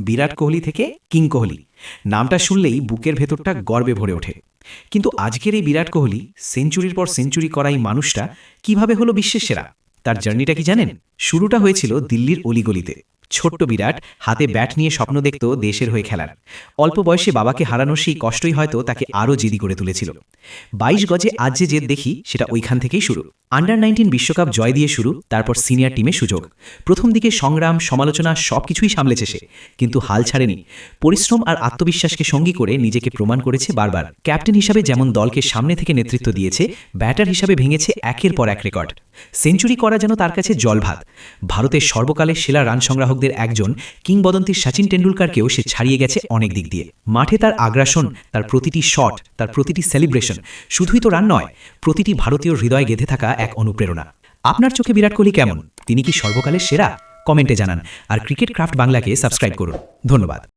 বিরাট কোহলি থেকে কিং কোহলি। নামটা শুনলেই বুকের ভেতরটা গর্বে ভরে ওঠে। কিন্তু আজকের এই বিরাট কোহলি সেঞ্চুরির পর সেঞ্চুরি করা এই মানুষটা কীভাবে হলো বিশ্বের সেরা, তার জার্নিটা কি জানেন? শুরুটা হয়েছিল দিল্লির অলিগলিতে। ছোট্ট বিরাট হাতে ব্যাট নিয়ে স্বপ্ন দেখত দেশের হয়ে খেলার। অল্প বয়সে বাবাকে হারানোর সেই কষ্টই হয়তো তাকে আরও জেদি করে তুলেছিল। বাইশ গজে আজ যে জেদ দেখি সেটা ওইখান থেকেই শুরু। আন্ডার নাইনটিন বিশ্বকাপ জয় দিয়ে শুরু তারপর সিনিয়র টিমে সুযোগ। প্রথম দিকে সংগ্রাম সমালোচনা সবকিছুই সামলেছে সে। কিন্তু হাল ছাড়েনি। পরিশ্রম আর আত্মবিশ্বাসকে সঙ্গী করে নিজেকে প্রমাণ করেছে বারবার। ক্যাপ্টেন হিসাবে যেমন দলকে সামনে থেকে নেতৃত্ব দিয়েছে ব্যাটার হিসাবে ভেঙেছে একের পর এক রেকর্ড। সেঞ্চুরি করা যেন তার কাছে জলভাত ভারতের সর্বকালের সেরা রান সংগ্রাহকদের একজন কিংবদন্তির সচিন টেন্ডুলকারকেও সে ছাড়িয়ে গেছে অনেক দিক দিয়ে। মাঠে তার আগ্রাসন, তার প্রতিটি শট তার প্রতিটি সেলিব্রেশন শুধুই তো রান নয়, প্রতিটি ভারতীয় হৃদয়ে গেঁথে থাকা এক অনুপ্রেরণা। আপনার চোখে বিরাট কোহলি কেমন? তিনি কি সর্বকালের সেরা? কমেন্টে জানান। আর ক্রিকেট ক্রাফট বাংলাকে সাবস্ক্রাইব করুন। ধন্যবাদ।